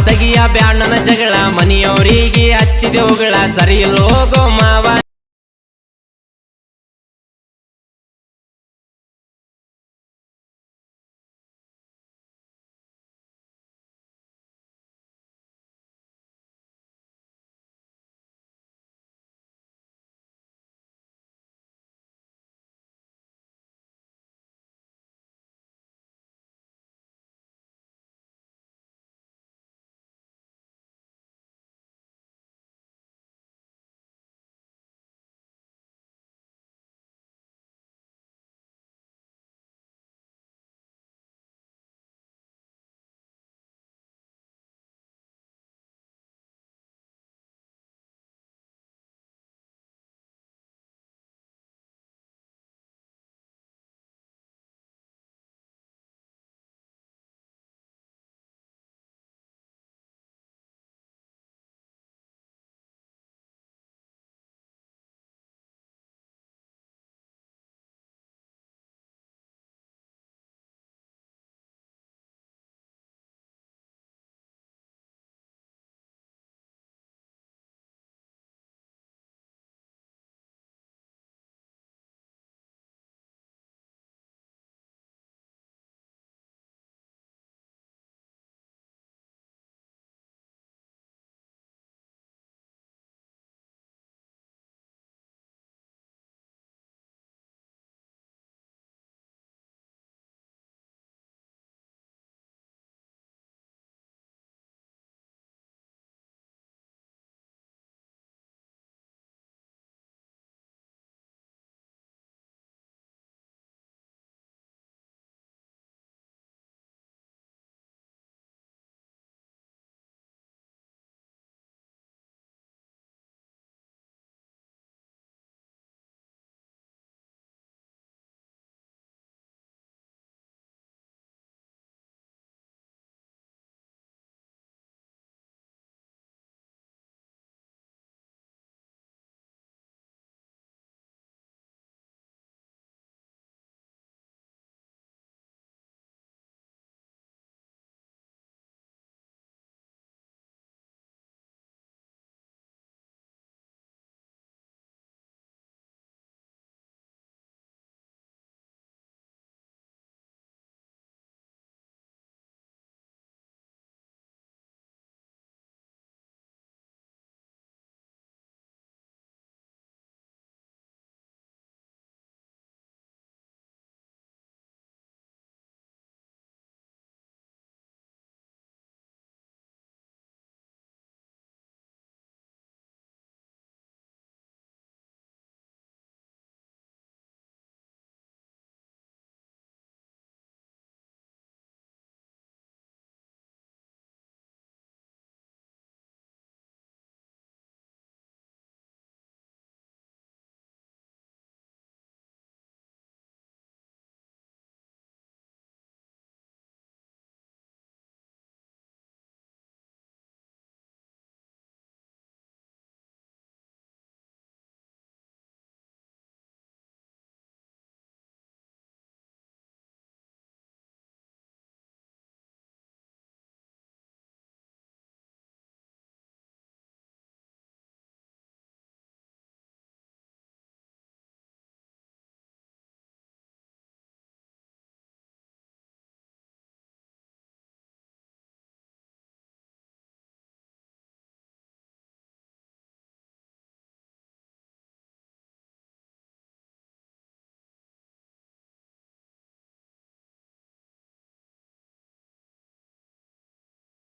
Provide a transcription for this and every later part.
ತಗಿಯ ಬ್ಯಾಣ್ಣನ ಜಗಳ ಮನೆಯವರಿಗೆ ಹಚ್ಚಿದೆವುಗಳ ಸರಿ ಹೋಗೋ ಮಾವ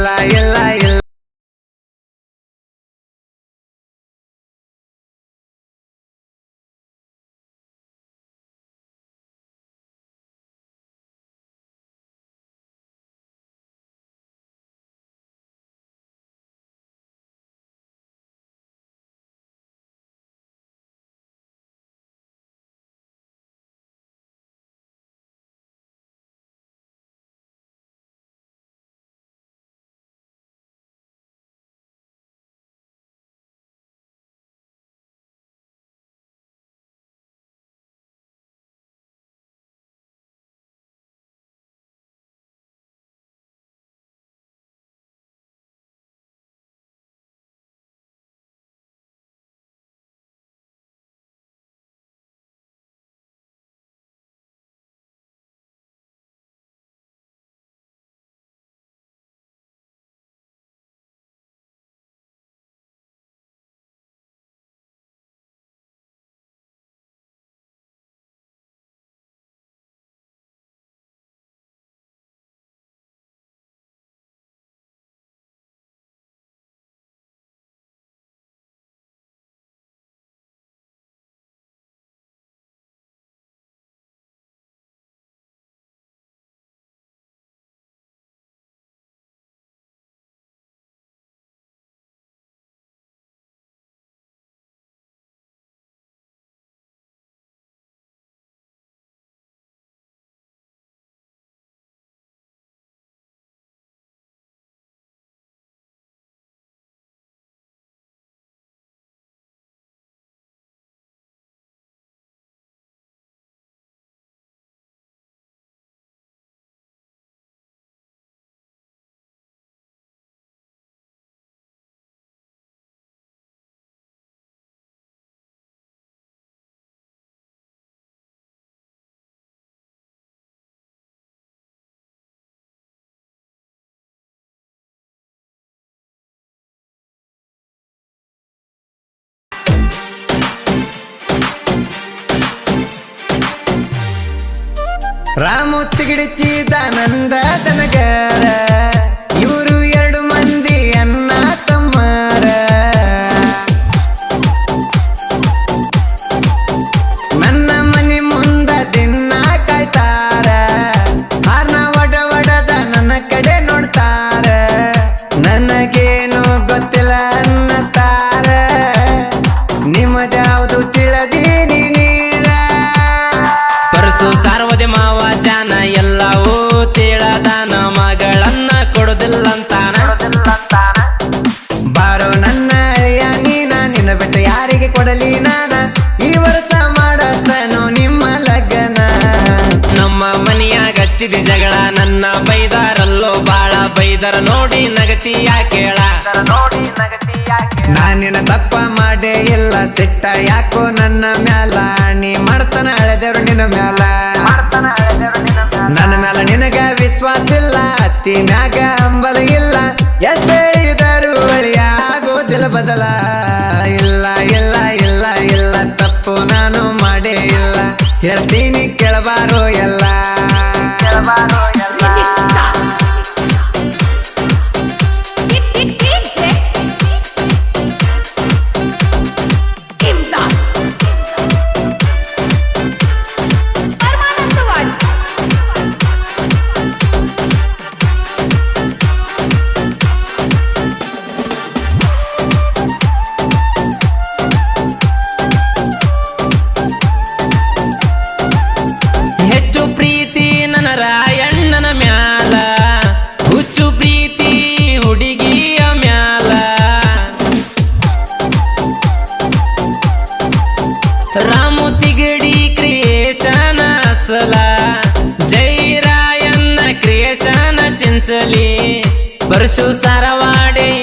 ಇಲ್ಲ ಇಲ್ಲ ರಾಮು ತಿಗಿಡಿಚಿದಾನಂದ ದನಗಾರ. ಇವರು ಎರಡು ಮಂದಿ ಅಣ್ಣ ತಮ್ಮಾರ. ನನ್ನ ಮನೆ ಮುಂದ ದಿನ ಕಾಯ್ತಾರ. ಹಾರ್ನ ಒಡ ಒಡದ ನನ್ನ ಕಡೆ ಹಚ್ಚಿದ ಜಗಳ, ನನ್ನ ಬೈದಾರಲ್ಲೋ ಬಾಳ ಬೈದರ ನೋಡಿ ನಗತಿಯ ಕೇಳ ನೋಡಿ ನಾನಿನ ತಪ್ಪ ಮಾಡೇ ಇಲ್ಲ, ಸಿಟ್ಟ ಯಾಕೋ ನನ್ನ ಮ್ಯಾಲ? ನೀ ಮಾಡ್ತಾನ ಅಳೆದೇವ್ರು ನಿನ್ನ ಮ್ಯಾಲ? ನನ್ನ ಮ್ಯಾಲ ನಿನಗ ವಿಶ್ವಾಸ ಇಲ್ಲ, ಅತ್ತಿ ಮ್ಯಾಗ ಹಂಬಲ ಇಲ್ಲ. ಎಷ್ಟ್ ಹೇಳಿದರು ಆಗೋದಿಲ್ಲ, ಬದಲ ಇಲ್ಲ ಇಲ್ಲ ಇಲ್ಲ ಇಲ್ಲ, ತಪ್ಪು ನಾನು ಮಾಡೇ ಇಲ್ಲ. ಹೇಳ್ತೀನಿ ಕೇಳಬಾರೋ ಎಲ್ಲ ಹೆಚ್ಚು ರಾಯಣ್ಣನ ಮ್ಯಾಲ, ಹುಚ್ಚು ಪ್ರೀತಿ ಹುಡುಗಿಯ ಮ್ಯಾಲ. ರಾಮು ತಿಗಡಿ ಕ್ರಿಯೇಶನ ಅಸಲ, ಜೈ ರಾಯಣ್ಣ ಕ್ರಿಯೇಶನ ಚಿಂಚಲಿ. ಪರಶು ಸರವಾಡೆ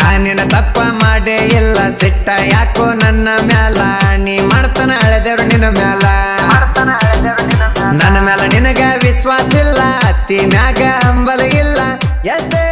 ನಾನಿನ ತಪ್ಪ ಮಾಡೇ ಇಲ್ಲ, ಸಿಟ್ಟ ಯಾಕೋ ನನ್ನ ಮ್ಯಾಲ? ನೀ ಮಾಡ್ತಾನ ಅಳೆದೇವ್ರು ನಿನ್ನ ಮ್ಯಾಲ? ನನ್ನ ಮ್ಯಾಲ ನಿನಗ ವಿಶ್ವಾಸ ಇಲ್ಲ, ಅತ್ತಿ ಮ್ಯಾಗ ಹಂಬಲ ಇಲ್ಲ. ಎಷ್ಟೇ